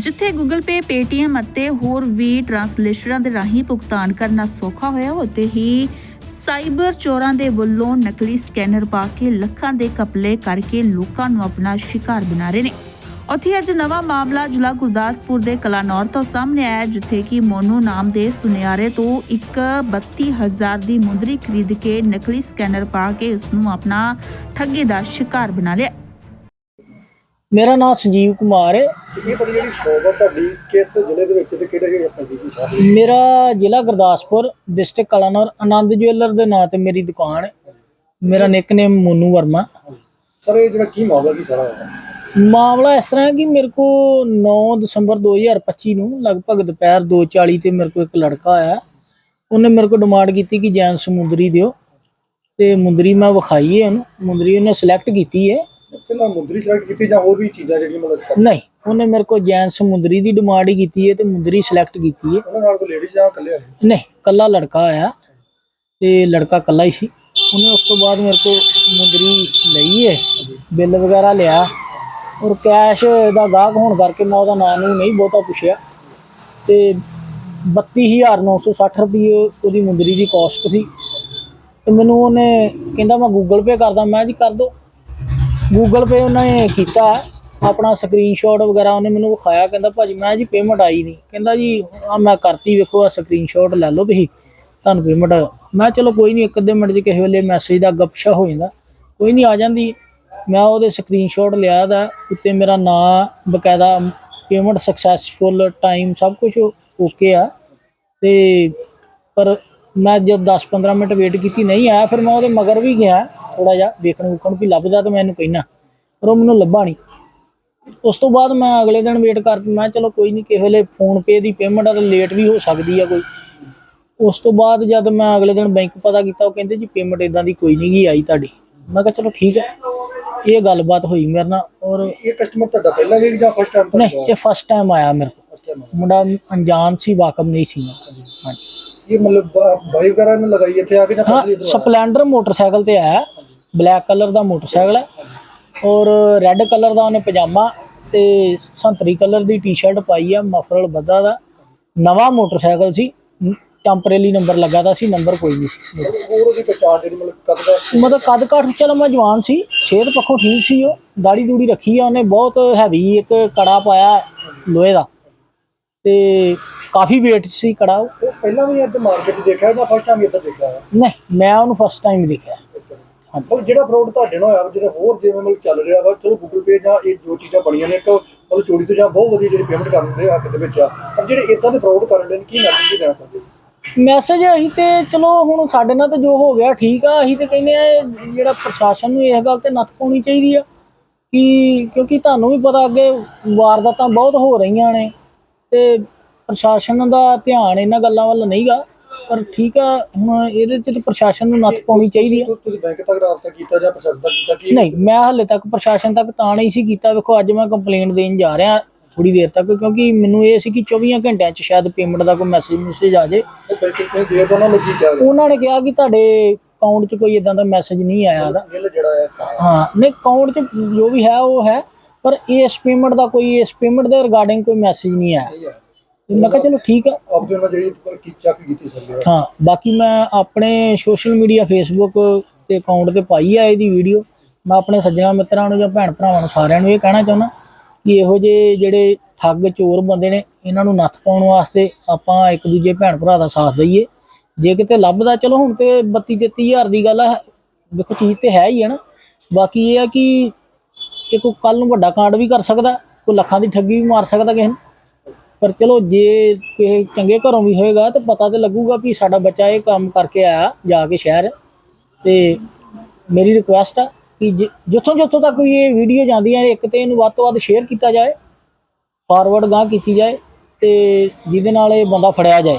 ਜਿੱਥੇ Google Pay, Paytm ਅਤੇ ਹੋਰ ਵੀ ਟ੍ਰਾਂਸਲੇਸ਼ਨਾਂ ਦੇ ਰਾਹੀਂ ਭੁਗਤਾਨ ਕਰਨਾ ਸੌਖਾ ਹੋਇਆ ਉੱਥੇ ਹੀ ਸਾਈਬਰ ਚੋਰਾਂ ਦੇ ਵੱਲੋਂ ਨਕਲੀ ਸਕੈਨਰ ਪਾ ਕੇ ਲੱਖਾਂ ਦੇ ਕਪਲੇ ਕਰਕੇ ਲੋਕਾਂ ਨੂੰ ਆਪਣਾ ਸ਼ਿਕਾਰ ਬਣਾ ਰਹੇ ਨੇ। ਉੱਥੇ ਅੱਜ ਨਵਾਂ ਮਾਮਲਾ ਜ਼ਿਲ੍ਹਾ ਗੁਰਦਾਸਪੁਰ ਦੇ ਕਲਾਨੌਰ ਤੋਂ ਸਾਹਮਣੇ ਆਇਆ ਜਿੱਥੇ ਕਿ ਮੋਨੂ ਨਾਮ ਦੇ ਸੁਨਿਆਰੇ ਤੋਂ ਇੱਕ 32000 ਦੀ ਮੁੰਦਰੀ ਖਰੀਦ ਕੇ ਨਕਲੀ ਸਕੈਨਰ ਪਾ ਕੇ ਉਸ ਨੂੰ ਆਪਣਾ ਠੱਗੀ ਦਾ ਸ਼ਿਕਾਰ ਬਣਾ ਲਿਆ। ਮੇਰਾ ਨਾਮ ਸੰਜੀਵ ਕੁਮਾਰ ਹੈ। ਇਹ ਪਤਾ ਜਿਹੜੀ ਸ਼ੌਪ ਆ ਤੁਹਾਡੀ ਕਿਸ ਜ਼ਿਲ੍ਹੇ ਦੇ ਵਿੱਚ ਤੇ ਕਿਹੜੇ ਕਿਹੜੇ ਆਪਣੀ ਦੀ ਸ਼ਾਪ ਮੇਰਾ ਜ਼ਿਲ੍ਹਾ ਗੁਰਦਾਸਪੁਰ ਡਿਸਟ੍ਰਿਕਟ ਕਲਾਨੌਰ ਆਨੰਦ ਜੁਐਲਰ ਦੇ ਨਾਂ ਤੇ ਮੇਰੀ ਦੁਕਾਨ ਹੈ। ਮੇਰਾ ਨਿਕਨੇਮ ਮੋਨੂ ਵਰਮਾ। ਸਰ ਇਹ ਜਿਹੜਾ ਕੀ ਮਾਮਲਾ ਕੀ ਸਾਰਾ ਮਾਮਲਾ ਇਸ ਤਰ੍ਹਾਂ ਹੈ ਕਿ ਮੇਰੇ ਕੋ 9 ਦਸੰਬਰ 2025 ਨੂੰ ਲਗਭਗ ਦੁਪਹਿਰ 2:40 ਤੇ ਮੇਰੇ ਕੋ ਇੱਕ ਲੜਕਾ ਆਇਆ। ਉਹਨੇ ਮੇਰੇ ਕੋ ਡਿਮਾਂਡ ਕੀਤੀ ਕਿ ਜੈਨ ਸਮੁੰਦਰੀ ਦਿਓ। ਤੇ ਮੁੰਦਰੀ ਮੈਂ ਵਿਖਾਈ ਹੈ ਉਹਨੂੰ। ਮੁੰਦਰੀ ਉਹਨੇ ਸਿਲੈਕਟ ਕੀਤੀ ਹੈ। ਪਹਿਲਾਂ ਮੁੰਦਰੀ ਸਿਲੈਕਟ ਕੀਤੀ ਜਾਂ ਹੋਰ ਵੀ ਚੀਜ਼ਾਂ ਜਿਹੜੀਆਂ ਮਤਲਬ ਨਹੀਂ ਉਹਨੇ ਮੇਰੇ ਕੋ ਜੈਨ ਸਮੁੰਦਰੀ ਦੀ ਡਿਮਾਂਡ ਹੀ ਕੀਤੀ ਹੈ ਤੇ ਮੁੰਦਰੀ ਸਿਲੈਕਟ ਕੀਤੀ ਹੈ। ਉਹਨਾਂ ਨਾਲ ਕੋਈ ਲੇਡੀਜ਼ ਜਾਂ ਇਕੱਲੇ ਆਏ? ਨਹੀਂ ਕੱਲਾ ਲੜਕਾ ਆਇਆ ਤੇ ਲੜਕਾ ਕੱਲਾ ਹੀ ਸੀ। ਉਹਨੇ ਉਸ ਤੋਂ ਬਾਅਦ ਮੇਰੇ ਕੋ ਮੁੰਦਰੀ ਲਈ ਹੈ ਬਿੱਲ ਵਗੈਰਾ ਲਿਆ ਔਰ ਕੈਸ਼ ਦਾ ਗਾਹਕ ਹੋਣ ਕਰਕੇ ਮੈਂ ਉਹਦਾ ਨਾਂ ਨੂੰ ਨਹੀਂ ਬਹੁਤਾ ਪੁੱਛਿਆ ਤੇ 32960 ਰੁਪਏ ਉਹਦੀ ਮੁੰਦਰੀ ਦੀ ਕਾਸਟ ਸੀ ਤੇ ਮੈਨੂੰ ਉਹਨੇ ਕਹਿੰਦਾ ਮੈਂ ਗੂਗਲ ਪੇ ਕਰਦਾ ਮੈਂ ਜੀ ਕਰ ਦੋ। ਗੂਗਲ ਪੇ ਉਹਨੇ ਕੀਤਾ। ਆਪਣਾ ਸਕਰੀਨਸ਼ਾਟ ਵਗੈਰਾ ਉਹਨੇ ਮੈਨੂੰ ਵਿਖਾਇਆ, ਕਹਿੰਦਾ ਭਾਜੀ ਮੈਂ ਜੀ ਪੇਮੈਂਟ ਆਈ ਨਹੀਂ। ਕਹਿੰਦਾ ਜੀ ਆ ਮੈਂ ਕਰਤੀ, ਵੇਖੋ ਆ ਸਕਰੀਨਸ਼ਾਟ ਲੈ ਲਓ ਤੁਸੀਂ, ਤੁਹਾਨੂੰ ਪੇਮੈਂਟ ਮੈਂ ਕਿਹਾ ਚਲੋ ਕੋਈ ਨਹੀਂ, ਇੱਕ ਅੱਧੇ ਮਿੰਟ 'ਚ ਕਿਸੇ ਵੇਲੇ ਮੈਸੇਜ ਦਾ ਗੱਪਸ਼ਾ ਹੋ ਜਾਂਦਾ। ਕੋਈ ਨਹੀਂ ਆ ਜਾਂਦੀ। ਮੈਂ ਉਹਦੇ ਸਕਰੀਨਸ਼ਾਟ ਲਿਆ ਦਾ, ਉੱਤੇ ਮੇਰਾ ਨਾਂ, ਬਕਾਇਦਾ ਪੇਮੈਂਟ ਸਕਸੈਸਫੁਲ ਟਾਈਮ ਸਭ ਕੁਝ ਓਕੇ ਆ। ਤੇ ਪਰ ਮੈਂ ਜਦ 10-15 ਮਿੰਟ ਵੇਟ ਕੀਤੀ, ਨਹੀਂ ਆਇਆ, ਫਿਰ ਮੈਂ ਉਹਦੇ ਮਗਰ ਵੀ ਗਿਆ। ਥੋੜਾ ਜਿਹਾ ਵੇਖਣ ਵੂਖਣ ਵੀ ਲੱਭਦਾ ਤਾਂ ਮੈਨੂੰ ਕਹਿਣਾ ਪਰ ਉਹ ਮੈਨੂੰ ਲੱਭਾ ਨਹੀਂ ਉਸ ਤੋਂ ਬਾਅਦ ਮੈਂ ਅਗਲੇ ਦਿਨ ਵੇਟ ਕਰ ਮੈਂ ਚਲੋ ਕੋਈ ਨਹੀਂ ਕਿਸੇ ਵੇਲੇ ਫੋਨ ਪੇ ਦੀ ਪੇਮੈਂਟ ਆ ਤਾਂ ਲੇਟ ਵੀ ਹੋ ਸਕਦੀ ਆ ਕੋਈ। ਉਸ ਤੋਂ ਬਾਅਦ ਜਦ ਮੈਂ ਅਗਲੇ ਦਿਨ ਬੈਂਕ ਪਤਾ ਕੀਤਾ ਉਹ ਕਹਿੰਦੇ ਜੀ ਪੇਮੈਂਟ ਇਦਾਂ ਦੀ ਕੋਈ ਨਹੀਂ ਗਈ ਆਈ ਤੁਹਾਡੀ। ਮੈਂ ਕਿਹਾ ਚਲੋ ਠੀਕ ਹੈ ਇਹ ਗੱਲਬਾਤ ਹੋਈ ਮੇਰੇ ਨਾਲ ਔਰ ਇਹ ਕਸਟਮਰ ਤੁਹਾਡਾ ਪਹਿਲਾਂ ਵੀ ਜਾਂ ਫਸਟ ਟਾਈਮ ਨਹੀਂ ਇਹ ਫਸਟ ਟਾਈਮ ਆਇਆ ਮੇਰੇ ਕੋਲ। ਮੁੰਡਾ ਅਣਜਾਣ ਸੀ ਵਾਕਬ ਨਹੀਂ ਸੀ। ਹਾਂਜੀ। ਇਹ ਮਤਲਬ ਬਾਈ ਵਗੈਰਾ ਨੇ ਲਗਾਈ ਇੱਥੇ ਆ ਕੇ ਜਾਂ ਸਪਲੈਂਡਰ ਮੋਟਰਸਾਈਕਲ ਤੇ ਆਇਆ। ਬਲੈਕ ਕਲਰ ਦਾ ਮੋਟਰਸਾਈਕਲ ਹੈ ਔਰ ਰੈੱਡ ਕਲਰ ਦਾ ਉਹਨੇ ਪਜਾਮਾ ਤੇ ਸੰਤਰੀ ਕਲਰ ਦੀ ਟੀ-ਸ਼ਰਟ ਪਾਈ ਆ ਮਫਰਲ ਬੱਦਾ ਦਾ ਨਵਾਂ ਮੋਟਰਸਾਈਕਲ ਸੀ ਟੈਂਪਰੇਰੀ ਨੰਬਰ ਲੱਗਾ ਦਾ ਸੀ ਨੰਬਰ ਕੋਈ ਨਹੀਂ ਸੀ? ਹੋਰ ਉਹਦੀ ਪਛਾਣ ਜਿਹੜੀ ਮਤਲਬ ਕਦ ਦਾ ਮਤਲਬ ਕੱਦ ਕਾਠ ਚਲੋ ਮੈਂ ਜਵਾਨ ਸੀ ਸਿਹਤ ਪੱਖੋਂ ਠੀਕ ਸੀ ਉਹ ਦਾੜੀ ਦੂੜੀ ਰੱਖੀ ਆ ਉਹਨੇ ਬਹੁਤ ਹੈਵੀ ਇੱਕ ਕੜਾ ਪਾਇਆ ਲੋਹੇ ਦਾ ਤੇ ਕਾਫੀ weight ਸੀ ਕੜਾ ਉਹ। ਪਹਿਲਾਂ ਵੀ ਇੱਥੇ ਮਾਰਕੀਟ ਦੇਖਿਆ ਜਾਂ ਫਸਟ ਟਾਈਮ ਇੱਧਰ ਦੇਖਿਆ ਨਹੀਂ ਮੈਂ ਉਹਨੂੰ ਫਸਟ ਟਾਈਮ ਦੇਖਿਆ ਮਤਲਬ ਜਿਹੜਾ ਫਰਾਡ ਤੁਹਾਡੇ ਨਾਲ ਹੋਇਆ ਜਿਹੜਾ ਹੋਰ ਜਿਵੇਂ ਮਤਲਬ ਚੱਲ ਰਿਹਾ ਵਾ, ਚਲੋ ਗੂਗਲ ਪੇ ਜਾਂ ਇਹ ਜੋ ਚੀਜ਼ਾਂ ਬਣੀਆਂ ਨੇ, ਇੱਕ ਮਤਲਬ ਚੋਰੀ ਤੋਂ ਜਾਂ ਬਹੁਤ ਵਧੀਆ ਜਿਹੜੀ ਪੇਮੈਂਟ ਕਰਨ ਦੇ ਹੱਕ ਦੇ ਵਿੱਚ ਆ, ਪਰ ਜਿਹੜੇ ਇਦਾਂ ਦੇ ਫਰਾਡ ਕਰਨ ਦੇ ਕੀ ਮੈਸੇਜ ਦੇਣਾ ਚਾਹੁੰਦੇ ਮੈਸੇਜ ਅਸੀਂ ਤੇ ਚਲੋ ਹੁਣ ਸਾਡੇ ਨਾਲ ਤਾਂ ਜੋ ਹੋ ਗਿਆ ਠੀਕ ਆ, ਅਸੀਂ ਤੇ ਕਹਿੰਦੇ ਆ ਜਿਹੜਾ ਪ੍ਰਸ਼ਾਸਨ ਨੂੰ ਇਸ ਗੱਲ ਤੇ ਨੱਥ ਪਾਉਣੀ ਚਾਹੀਦੀ ਆ, ਕਿ ਕਿਉਂਕਿ ਤੁਹਾਨੂੰ ਵੀ ਪਤਾ ਅੱਗੇ ਵਾਰਦਾਤਾਂ ਬਹੁਤ ਹੋ ਰਹੀਆਂ ਨੇ ਤੇ ਪ੍ਰਸ਼ਾਸਨ ਦਾ ਧਿਆਨ ਇਹਨਾਂ ਗੱਲਾਂ ਵੱਲ ਨਹੀਂਗਾ ਪਰ ਠੀਕ ਆ ਹੁਣ ਇਹਦੇ ਤੇ ਤਾਂ ਪ੍ਰਸ਼ਾਸਨ ਨੂੰ ਨੱਥ ਪਾਉਣੀ ਚਾਹੀਦੀ ਆ। ਤੁਸੀਂ- ਬੈਂਕ ਤੱਕ ਰਾਬਤਾ ਕੀਤਾ ਜਾਂ ਪ੍ਰਸ਼ਾਸਨ ਤੱਕ ਕੀਤਾ ਕੀ? ਨਹੀਂ ਮੈਂ ਹਾਲੇ ਤੱਕ ਪ੍ਰਸ਼ਾਸਨ ਤੱਕ ਤਾਂ ਨਹੀਂ ਸੀ ਕੀਤਾ। ਵੇਖੋ ਅੱਜ ਮੈਂ ਕੰਪਲੇਂਟ ਦੇਣ ਜਾ ਰਿਹਾ ਥੋੜੀ ਦੇਰ ਤੱਕ ਕਿਉਂਕਿ ਮੈਨੂੰ ਇਹ ਸੀ ਕਿ 24 ਘੰਟਿਆਂ 'ਚ ਸ਼ਾਇਦ ਪੇਮੈਂਟ ਦਾ ਕੋਈ ਮੈਸੇਜ ਮੈਸੇਜ ਆ ਜਾਏ। ਬੈਂਕ ਤੇ ਦੇ ਲੋਕੀ ਉਹਨਾਂ ਨੇ ਕਿਹਾ ਕਿ ਤੁਹਾਡੇ ਅਕਾਊਂਟ 'ਚ ਕੋਈ ਇਦਾਂ ਦਾ ਮੈਸੇਜ ਨਹੀਂ ਆਇਆ ਬਿੱਲ ਜਿਹੜਾ ਹੈ। ਹਾਂ ਨਹੀਂ ਅਕਾਊਂਟ 'ਚ ਜੋ ਵੀ ਹੈ ਉਹ ਹੈ ਪਰ ਇਸ ਪੇਮੈਂਟ ਦਾ ਕੋਈ ਇਸ ਪੇਮੈਂਟ ਦੇ ਰਿਗਾਰਡਿੰਗ ਕੋਈ ਮੈਸੇਜ ਨਹੀਂ ਆਇਆ। ਤੇ ਮੈਂ ਕਿਹਾ ਚਲੋ ਠੀਕ ਆ। ਆਪ ਦੇ ਨਾਲ ਜਿਹੜੀ ਕੀ ਚੱਕ ਕੀਤੀ ਸਕਦੇ ਹੋ ਹਾਂ ਬਾਕੀ ਮੈਂ ਆਪਣੇ ਸੋਸ਼ਲ ਮੀਡੀਆ ਫੇਸਬੁੱਕ ਤੇ ਅਕਾਊਂਟ ਤੇ ਪਾਈ ਆ ਇਹਦੀ ਵੀਡੀਓ ਮੈਂ ਆਪਣੇ ਸੱਜਣਾ ਮਿੱਤਰਾਂ ਨੂੰ ਜਾਂ ਭੈਣ ਭਰਾਵਾਂ ਨੂੰ ਸਾਰਿਆਂ ਨੂੰ ਇਹ ਕਹਿਣਾ ਚਾਹੁੰਦਾ ਕਿ ਇਹੋ ਜਿਹੇ ਜਿਹੜੇ ਠੱਗ ਚੋਰ ਬੰਦੇ ਨੇ ਇਹਨਾਂ ਨੂੰ ਨੱਥ ਪਾਉਣ ਵਾਸਤੇ ਆਪਾਂ ਇੱਕ ਦੂਜੇ ਭੈਣ ਭਰਾ ਦਾ ਸਾਥ ਦਈਏ। ਜੇ ਕਿਤੇ ਲੱਭਦਾ ਚਲੋ ਹੁਣ ਤੇ 32 33000 ਦੀ ਗੱਲ ਆ ਵੇਖੋ ਚੀਜ਼ ਤੇ ਹੈ ਹੀ ਹੈ ਨਾ। ਬਾਕੀ ਇਹ ਆ ਕਿ ਇਹ ਕੋਈ ਕੱਲ ਨੂੰ ਵੱਡਾ ਕਾਂਡ ਵੀ ਕਰ ਸਕਦਾ ਕੋਈ ਲੱਖਾਂ ਦੀ ਠੱਗੀ ਵੀ ਮਾਰ ਸਕਦਾ ਕਿਸੇ ਨੂੰ। ਪਰ ਚਲੋ ਜੇ ਕਿਸੇ ਚੰਗੇ ਘਰੋਂ ਵੀ ਹੋਏਗਾ ਤਾਂ ਪਤਾ ਤੇ ਲੱਗੂਗਾ ਵੀ ਸਾਡਾ ਬੱਚਾ ਇਹ ਕੰਮ ਕਰਕੇ ਆਇਆ ਜਾ ਕੇ ਸ਼ਹਿਰ। ਤੇ ਮੇਰੀ ਰਿਕੁਐਸਟ ਆ ਕਿ ਜਿ- ਜਿੱਥੋਂ ਜਿੱਥੋਂ ਤੱਕ ਵੀ ਇਹ ਵੀਡੀਓ ਜਾਂਦੀ ਹੈ ਇੱਕ ਤੇ ਇਹਨੂੰ ਵੱਧ ਤੋਂ ਵੱਧ ਸ਼ੇਅਰ ਕੀਤਾ ਜਾਏ ਫਾਰਵਰਡ ਗਾਂ ਕੀਤੀ ਜਾਏ ਤੇ ਜਿਹਦੇ ਨਾਲ ਇਹ ਬੰਦਾ ਫੜਿਆ ਜਾਏ।